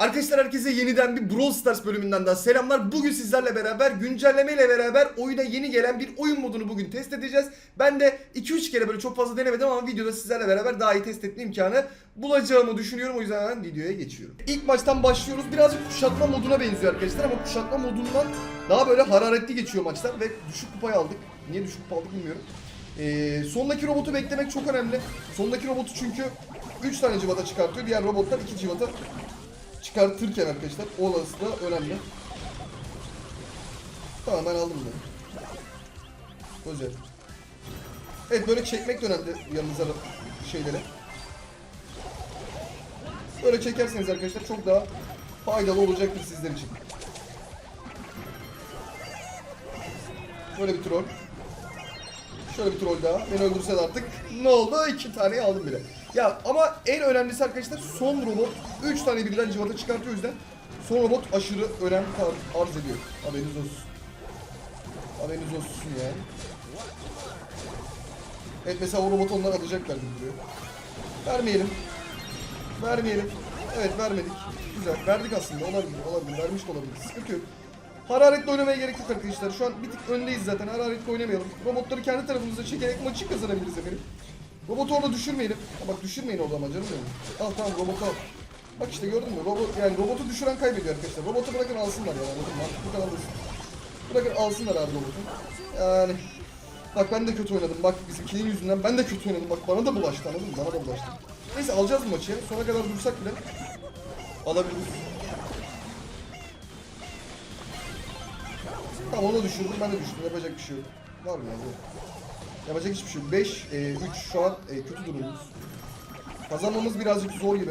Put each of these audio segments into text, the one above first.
Arkadaşlar herkese yeniden bir Brawl Stars bölümünden daha selamlar. Bugün sizlerle beraber güncelleme ile beraber oyuna yeni gelen bir oyun modunu bugün test edeceğiz. Ben de 2-3 kere böyle çok fazla denemedim ama videoda sizlerle beraber daha iyi test etme imkanı bulacağımı düşünüyorum. O yüzden videoya geçiyorum. İlk maçtan başlıyoruz. Birazcık kuşatma moduna benziyor arkadaşlar ama kuşatma modundan daha böyle hararetli geçiyor maçlar ve düşük kupayı aldık. Niye düşük kupa aldık bilmiyorum. Ee, sondaki robotu beklemek çok önemli. Sondaki robotu çünkü 3 tane civata çıkartıyor. Diğer robotlar 2 civata çıkartırken arkadaşlar olası da önemli. Tamam ben aldım bunu. Güzel. Evet böyle çekmek de önemli yanınıza şeyleri. Böyle çekerseniz arkadaşlar çok daha faydalı olacaktır sizler için. Böyle bir troll. Şöyle bir troll daha. Beni öldürse de artık ne oldu? İki taneyi aldım bile. Ya ama en önemlisi arkadaşlar son robot 3 tane birden cıvata çıkartıyor o yüzden son robot aşırı önem arz ediyor. Haberiniz olsun. Haberiniz olsun yani. Evet mesela o robot onlar alacaklar gibi duruyor. Vermeyelim. Vermeyelim. Evet vermedik. Güzel. Verdik aslında. Olabilir. Olabilir. Vermiş de olabilir. Sıkıntı yok. Hararetle oynamaya gerek yok arkadaşlar. Şu an bir tık öndeyiz zaten. Hararetle oynamayalım. Robotları kendi tarafımıza çekerek maçı kazanabiliriz efendim. Robotu orada düşürmeyelim. Ha bak düşürmeyin orada ama canım benim. Al tamam robotu al. Bak işte gördün mü? Robot, yani robotu düşüren kaybediyor arkadaşlar. Robotu bırakın alsınlar yani. Bakın mantık bu kadar basit. Bırakın alsınlar abi robotu. Yani Bak ben de kötü oynadım. Bak bizimkinin yüzünden ben de kötü oynadım. Bak bana da bulaştı anladın mı? Bana da bulaştı. Neyse alacağız bu maçı ya. Sona kadar dursak bile alabiliriz. Tamam onu düşürdüm ben de düştüm. Yapacak bir şey yok. Var mı ya? Yapacak hiçbir şey yok. 5, 3 şu an e, kötü durumumuz. Kazanmamız birazcık zor gibi.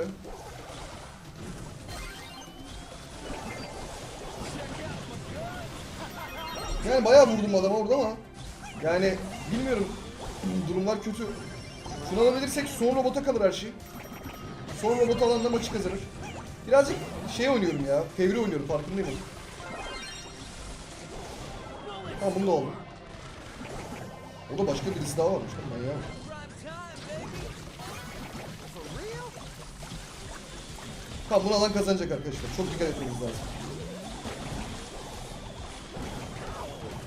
Yani bayağı vurdum adama orada ama yani bilmiyorum durumlar kötü. Şunu alabilirsek son robota kalır her şey. Son robot alanda maçı kazanır. Birazcık şey oynuyorum ya. Fevri oynuyorum farkındayım. Tamam bunu da aldım. O da başka birisi daha varmış lan ya. Tamam bunu alan kazanacak arkadaşlar. Çok dikkat etmemiz lazım.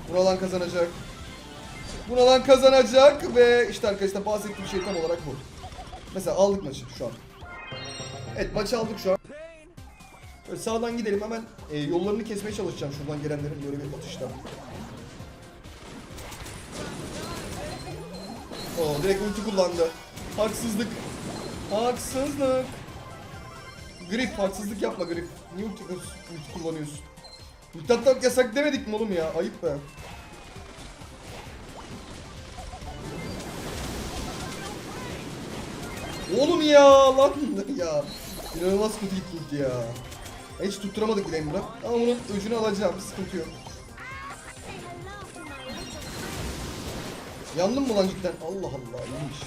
Bunu alan kazanacak. Bunu alan kazanacak ve işte arkadaşlar bahsettiğim şey tam olarak bu. Mesela aldık maçı şu an. Evet maçı aldık şu an. Böyle sağdan gidelim hemen e, yollarını kesmeye çalışacağım şuradan gelenlerin böyle bir atışta. Oo direkt ulti kullandı. Haksızlık. Haksızlık. Grip haksızlık yapma Grip. Niye ulti, ulti kullanıyorsun? Ulti yasak demedik mi oğlum ya? Ayıp be. Oğlum ya lan ya. İnanılmaz kötü gitti ya. Hiç tutturamadık bile Emrah. Ama bunun öcünü alacağım. Sıkıntı yok. Yandın mı lan cidden? Allah Allah iyiymiş.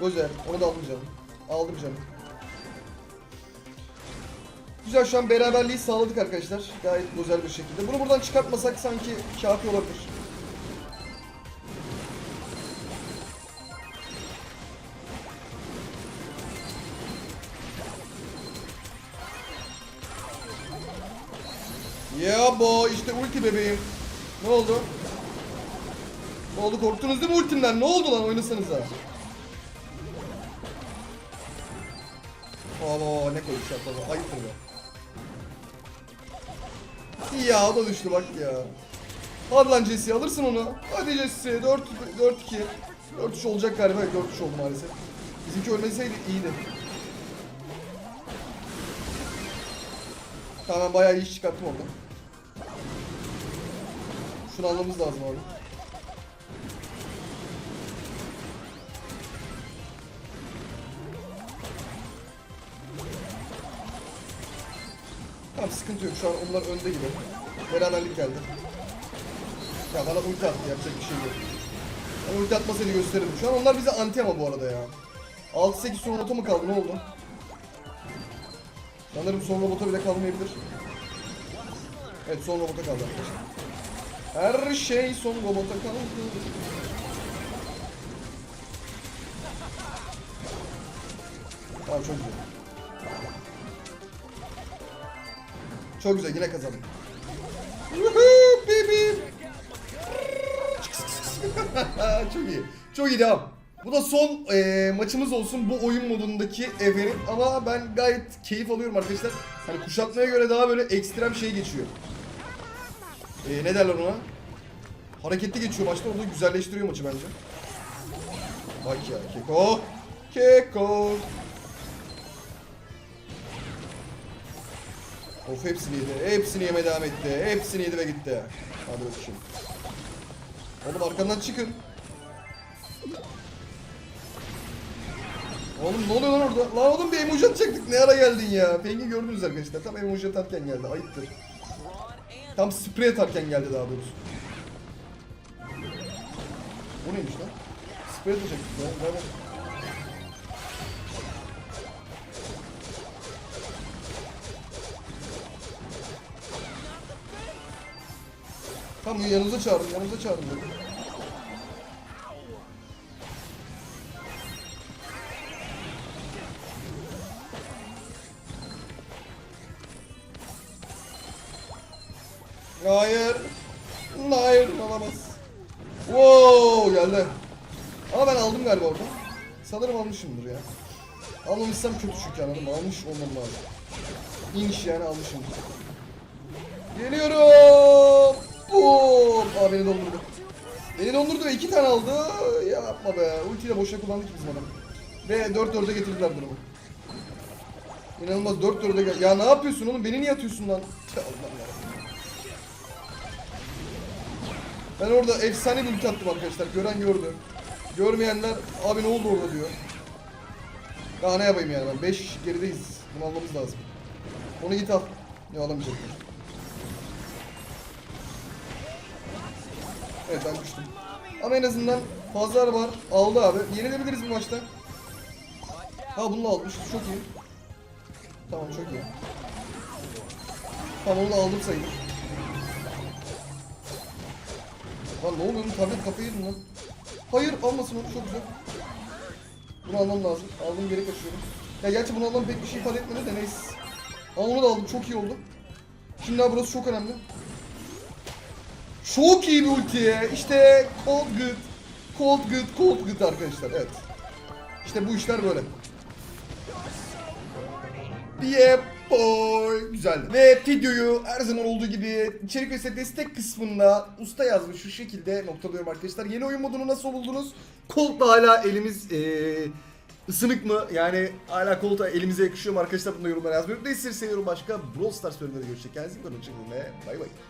Güzel. Onu da aldım canım. Aldım canım. Güzel şu an beraberliği sağladık arkadaşlar. Gayet güzel bir şekilde. Bunu buradan çıkartmasak sanki kafi olabilir. Ya bo işte ulti bebeğim. Ne oldu? Ne oldu korktunuz değil mi ultimden? Ne oldu lan oynasanıza? Oo ne koymuş ya baba ayıp ya. Ya o da düştü bak ya. Hadi lan Jesse alırsın onu. Hadi Jesse 4 4 2. 4 3 olacak galiba. 4 3 oldu maalesef. Bizimki ölmeseydi iyiydi. Tamam bayağı iş çıkarttım orada. Şunu almamız lazım abi. Tamam sıkıntı yok şu an onlar önde gibi. Beraberlik geldi. Ya bana ulti attı yapacak bir şey yok. Ben ulti atmasaydı gösterirdim. Şu an onlar bize anti ama bu arada ya. 6-8 son robota mı kaldı ne oldu? Sanırım son robota bile kalmayabilir. Evet son robota kaldı arkadaşlar. Her şey son robota kaldı. Tamam çok güzel. Çok güzel yine kazandım. Woohoo, baby. çok iyi. çok iyi devam. Bu da son eee, maçımız olsun bu oyun modundaki efendim. Ama ben gayet keyif alıyorum arkadaşlar. Hani kuşatmaya göre daha böyle ekstrem şey geçiyor. Eee, ne derler ona? Hareketli geçiyor maçta. Orada güzelleştiriyor maçı bence. Bak ya Keko. Keko. Of hepsini yedi. Hepsini yeme devam etti. Hepsini yedi ve gitti. Hadi bakayım. Oğlum arkamdan çıkın. Oğlum ne oluyor lan orada? Lan oğlum bir emoji atacaktık. Ne ara geldin ya? Pengi gördünüz arkadaşlar. Tam emoji atarken geldi. Ayıptır. Tam sprey atarken geldi daha doğrusu. Bu neymiş lan? Sprey atacaktık ya. Ver. Tamam yanınıza çağırın, yanınıza çağırın. Hayır. Hayır, olamaz. Wow, geldi. Ama ben aldım galiba orada. Sanırım almışımdır ya. Almamışsam kötü çünkü anladım. Almış olmam lazım. İnş yani almışımdır. Geliyorum. Boom. Aa beni dondurdu. Beni dondurdu ve iki tane aldı. Yapma be. Ultiyi de boşa kullandık bizim adam. Ve 4-4'e getirdiler durumu. İnanılmaz 4-4'e gel. Ya ne yapıyorsun oğlum? Beni niye atıyorsun lan? Allah'ım Ben orada efsane bir ulti attım arkadaşlar. Gören gördü. Görmeyenler abi ne oldu orada diyor. Daha ne yapayım yani ben 5 gerideyiz. Bunu almamız lazım. Onu git al. Ne alamayacaklar. Evet ben düştüm. Ama en azından fazlar var. Aldı abi. Yenilebiliriz bu maçta. Ha bunu almış. Çok iyi. Tamam çok iyi. Tamam onu da aldım sayılır. Lan ne oluyor? Tablet kafayı yedin lan. Hayır almasın onu çok güzel. Bunu almam lazım. Aldım geri kaçıyorum. Ya gerçi bunu almam pek bir şey ifade etmedi de neyse. Ama onu da aldım çok iyi oldu. Şimdi daha burası çok önemli. Çok iyi bir ulti. İşte cold good. Cold good, cold good arkadaşlar. Evet. İşte bu işler böyle. Yeah boy. Güzel. Ve videoyu her zaman olduğu gibi içerik ve destek kısmında usta yazmış şu şekilde noktalıyorum arkadaşlar. Yeni oyun modunu nasıl buldunuz? Colt da hala elimiz eee ısınık mı? Yani hala Colt'a elimize yakışıyor mu arkadaşlar? Bunu yorumlara yazmayı unutmayın. Sizleri seviyorum başka. Brawl Stars bölümleri görüşecek. Kendinize iyi bakın. Hoşçakalın ve bay bay.